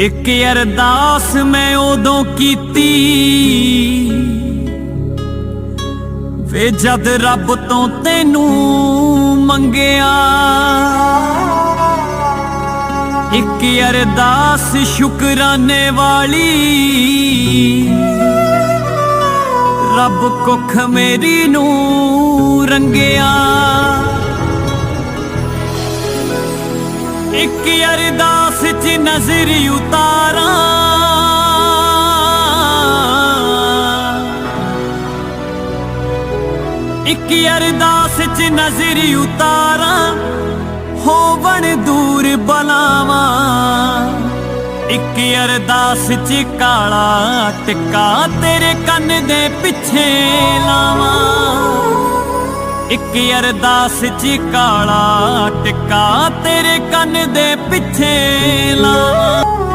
ਇੱਕ ਅਰਦਾਸ ਮੈਂ ਉਦੋਂ ਕੀਤੀ। ਵੇ ਜਦ ਰੱਬ ਤੋਂ ਤੈਨੂੰ ਮੰਗਿਆ। ਇੱਕ ਅਰਦਾਸ ਸ਼ੁਕਰਾਨੇ ਵਾਲੀ। ਰੱਬ ਕੁੱਖ ਮੇਰੀ ਨੂੰ ਰੰਗਿਆ। ਇੱਕ ਅਰਦਾਸ ਚ ਨਜ਼ਰ ਉਤਾਰਾਂ। ਇੱਕ ਅਰਦਾਸ ਚ ਨਜ਼ਰ ਉਤਾਰਾਂ, ਹੋਵਣ ਦੂਰ ਬਲਾਵਾਂ। ਇੱਕ ਅਰਦਾਸ ਚ ਕਾਲਾ ਟਿੱਕਾ ਤੇਰੇ ਕੰਨ ਦੇ ਪਿੱਛੇ ਇੱਕ ਅਰਦਾਸ ਚ ਕਾਲਾ ਟਿੱਕਾ ਤੇਰੇ ਕੰਨ ਦੇ ਪਿੱਛੇ ਲਾ।